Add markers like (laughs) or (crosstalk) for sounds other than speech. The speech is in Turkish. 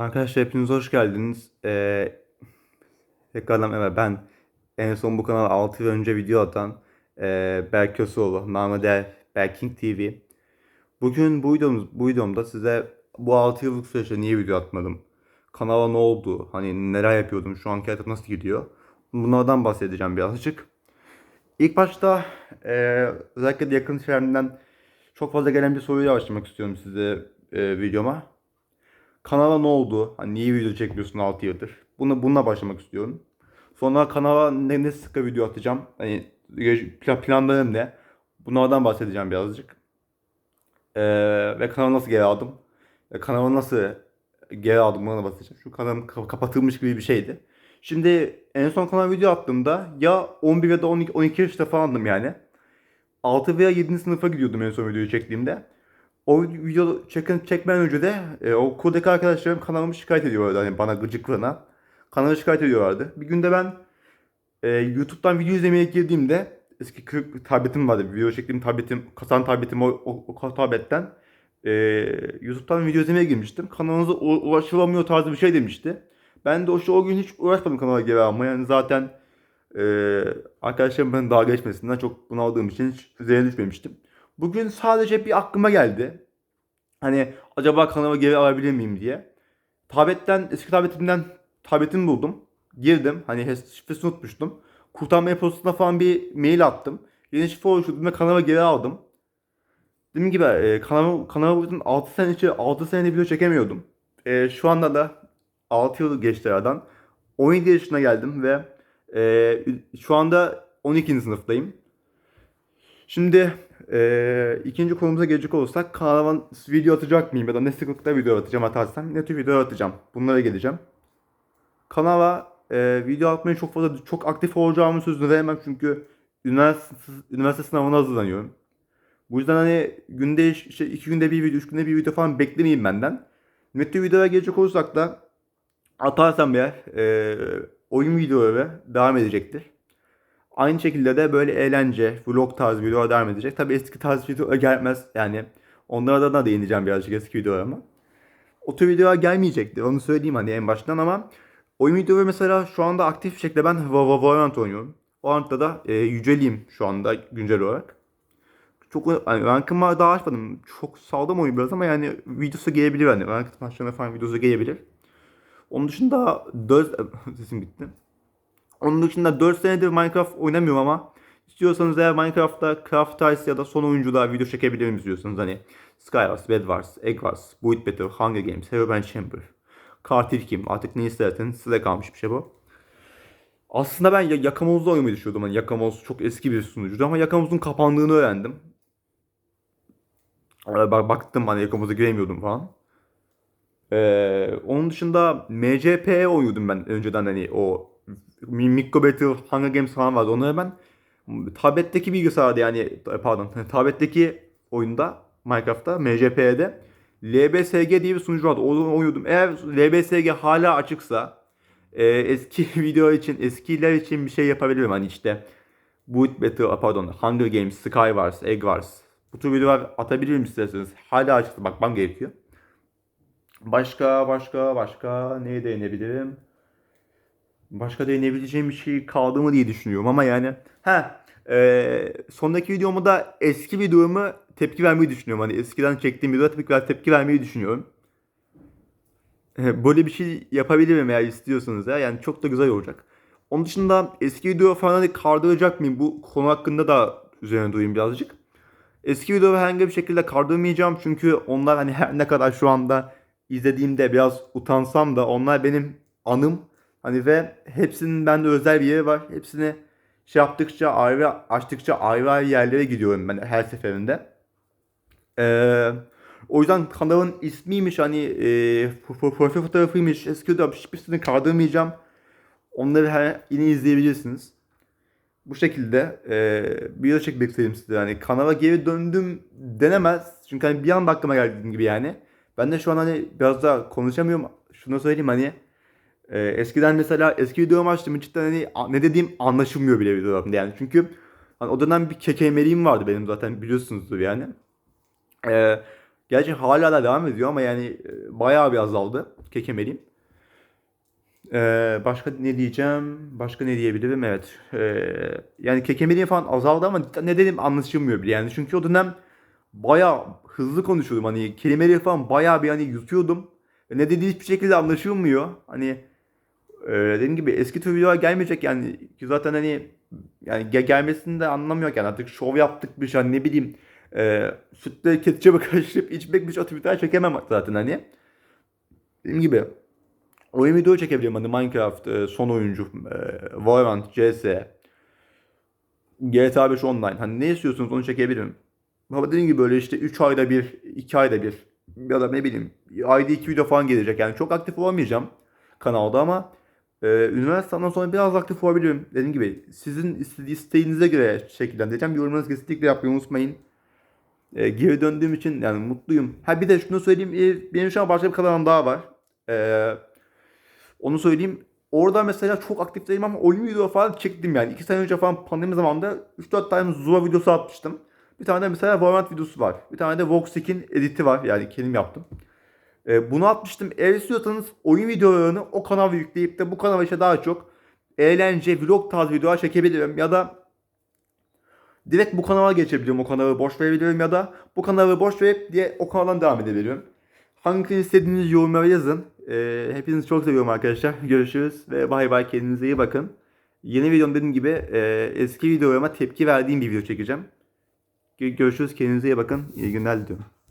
Arkadaşlar hepiniz hoş geldiniz. Ee, tekrardan evet ben en son bu kanala 6 yıl önce video atan e, Berk Köseoğlu, namı Berking TV. Bugün bu, videomuz, bu videomda size bu 6 yıllık süreçte niye video atmadım? Kanala ne oldu? Hani neler yapıyordum? Şu anki hayatım nasıl gidiyor? Bunlardan bahsedeceğim birazcık. İlk başta e, özellikle yakın çevremden çok fazla gelen bir soruyla başlamak istiyorum size e, videoma. Kanala ne oldu? Hani niye video çekmiyorsun 6 yıldır? Bunu, bununla başlamak istiyorum. Sonra kanala ne, ne sıkı video atacağım? Hani plan- planlarım ne? Bunlardan bahsedeceğim birazcık. Ee, ve kanalı nasıl geri aldım? Ve kanalı nasıl geri aldım buna bahsedeceğim. Şu kanalım ka- kapatılmış gibi bir şeydi. Şimdi en son kanala video attığımda ya 11 ya da 12, 12 yaşta falandım yani. 6 veya 7. sınıfa gidiyordum en son videoyu çektiğimde. O video çeken, çekmeden önce de e, o okuldaki arkadaşlarım kanalımı şikayet ediyorlardı hani bana gıcıklığına. Kanalı şikayet ediyorlardı. Bir günde ben e, YouTube'dan video izlemeye girdiğimde eski kırık tabletim vardı. Video çektiğim tabletim, kasan tabletim o, o, o tabletten e, YouTube'dan video izlemeye girmiştim. Kanalınıza ulaşılamıyor tarzı bir şey demişti. Ben de o, şu, o gün hiç uğraşmadım kanala geri almaya. Yani zaten e, arkadaşlarım beni dalga geçmesinden çok bunaldığım için hiç üzerine düşmemiştim. Bugün sadece bir aklıma geldi. Hani acaba kanalıma geri alabilir miyim diye. Tabletten, eski tabletimden tabletimi buldum. Girdim. Hani şifresini unutmuştum. Kurtarma postasına falan bir mail attım. Yeni şifre oluşturdum ve kanalıma geri aldım. Dediğim gibi e, kanalıma, kanalıma 6 sene içi 6 senede video çekemiyordum. E, şu anda da 6 yıl geçti aradan. 17 yaşına geldim ve e, şu anda 12. sınıftayım. Şimdi eee, ikinci konumuza gelecek olursak kanalıma video atacak mıyım ya da ne sıklıkta video atacağım atarsam ne tür video atacağım bunlara geleceğim. Kanala eee, video atmayı çok fazla çok aktif olacağımı sözünü veremem çünkü üniversite, üniversite sınavına hazırlanıyorum. Bu yüzden hani günde işte iki günde bir video, üç günde bir video falan beklemeyin benden. Ne tür videolara gelecek olursak da atarsam eğer eee oyun videoları devam edecektir. Aynı şekilde de böyle eğlence, vlog tarzı videolar devam edecek. Tabii eski tarz videolar gelmez. Yani onlara da değineceğim birazcık eski videolarıma. O tür videolar gelmeyecektir. Onu söyleyeyim hani en baştan ama oyun videoları mesela şu anda aktif bir şekilde ben Va- Va- Valorant oynuyorum. Valorant'ta da e, yüceliyim şu anda güncel olarak. Çok hani rankımı daha açmadım. Çok saldım oyun biraz ama yani videosu gelebilir hani. Ranked maçlarına falan videosu gelebilir. Onun dışında 4 (laughs) sesim gitti. Onun dışında 4 senedir Minecraft oynamıyorum ama istiyorsanız eğer Minecraft'ta Craft Ties ya da son oyuncuda video çekebilirim istiyorsanız hani Skywars, Bed Wars, Egg Wars, Build Battle, Hunger Games, Herobrine Chamber, Katil Kim artık ne isterseniz size kalmış bir şey bu. Aslında ben ya- Yakamoz'da oynamayı düşünüyordum. Hani Yakamoz çok eski bir sunucuydu ama Yakamoz'un kapandığını öğrendim. Ee, bak- Baktım hani Yakamoz'a giremiyordum falan. Ee, onun dışında MCP oynuyordum ben önceden hani o Mikko Battle, Hunger Games falan vardı. Onları ben tabletteki bilgisayarda yani pardon (laughs) tabletteki oyunda Minecraft'ta MCP'de LBSG diye bir sunucu vardı. Onu oynuyordum. Eğer LBSG hala açıksa e, eski (laughs) video için eskiler için bir şey yapabilirim. Hani işte Boot Battle, pardon Hunger Games, Skywars, Egg Wars. Bu tür videolar atabilirim isterseniz. Hala açıksa bakmam gerekiyor. Başka başka başka neye değinebilirim? Başka değinebileceğim bir şey kaldı mı diye düşünüyorum ama yani ha e, sondaki videomu da eski videomu tepki vermeyi düşünüyorum. Hani eskiden çektiğim videoda tepki, ver- tepki vermeyi düşünüyorum. E, Böyle bir şey yapabilirim eğer istiyorsanız ya. Yani çok da güzel olacak. Onun dışında eski video falan hani kaldıracak mıyım? Bu konu hakkında da üzerine durayım birazcık. Eski videoları herhangi bir şekilde kaldırmayacağım çünkü onlar hani her ne kadar şu anda izlediğimde biraz utansam da onlar benim anım. Hani ve hepsinin bende özel bir yeri var. Hepsini şey yaptıkça ayrı açtıkça ayrı ayrı yerlere gidiyorum ben her seferinde. Ee, o yüzden kanalın ismiymiş hani e, pro- pro- profil fotoğrafıymış eski video hiçbirisini kaldırmayacağım. Onları her, yine izleyebilirsiniz. Bu şekilde e, bir video çekmek size. Yani kanala geri döndüm denemez. Çünkü hani bir anda aklıma geldi gibi yani. Ben de şu an hani biraz daha konuşamıyorum. Şunu söyleyeyim hani e, eskiden mesela eski videomu açtım cidden hani ne dediğim anlaşılmıyor bile videolarımda yani. Çünkü hani o dönem bir kekemeliğim vardı benim zaten biliyorsunuzdur yani. E, Gerçi hala da devam ediyor ama yani e, bayağı bir azaldı kekemeliyim. Ee, başka ne diyeceğim? Başka ne diyebilirim? Evet. Ee, yani kekemeliğim falan azaldı ama ne dedim anlaşılmıyor bile. Yani çünkü o dönem bayağı hızlı konuşuyordum. Hani kelimeleri falan bayağı bir hani yutuyordum. Ne dediği hiçbir şekilde anlaşılmıyor. Hani e, dediğim gibi eski tür videolar gelmeyecek yani ki zaten hani yani ge- gelmesini de anlamıyor yani artık şov yaptık bir şey hani ne bileyim e, sütle ketçapı (laughs) karıştırıp içmek bir şey atı çekemem zaten hani. Dediğim gibi oyun video çekebilirim hani Minecraft, e, son oyuncu, e, Valorant, CS, GTA 5 Online. Hani ne istiyorsunuz onu çekebilirim. Ama dediğim gibi böyle işte 3 ayda bir, 2 ayda bir ya da ne bileyim ayda 2 video falan gelecek. Yani çok aktif olamayacağım kanalda ama e, üniversiteden sonra biraz aktif olabilirim. Dediğim gibi sizin iste- isteğinize göre şekillendireceğim. Yorumlarınızı kesinlikle yapmayı unutmayın. E, geri döndüğüm için yani mutluyum. Ha bir de şunu söyleyeyim. e, benim şu an başka bir kanalım daha var. E, onu söyleyeyim. Orada mesela çok aktif değilim ama oyun video falan çektim yani. 2 sene önce falan pandemi zamanında 3-4 tane Zula videosu atmıştım. Bir tane de mesela Valorant videosu var. Bir tane de Voxic'in editi var. Yani kendim yaptım. Ee, bunu atmıştım. Eğer istiyorsanız oyun videolarını o kanala yükleyip de bu kanala işte daha çok eğlence, vlog tarzı videolar çekebilirim. Ya da direkt bu kanala geçebilirim. O kanalı boş verebilirim ya da bu kanalı boş verip diye o kanaldan devam edebilirim. Hangisini istediğiniz yorumlara yazın. Ee, hepinizi çok seviyorum arkadaşlar. (laughs) Görüşürüz ve bay bay kendinize iyi bakın. Yeni videom dediğim gibi e, eski videolarıma tepki verdiğim bir video çekeceğim. Görüşürüz kendinize iyi bakın. İyi günler diliyorum.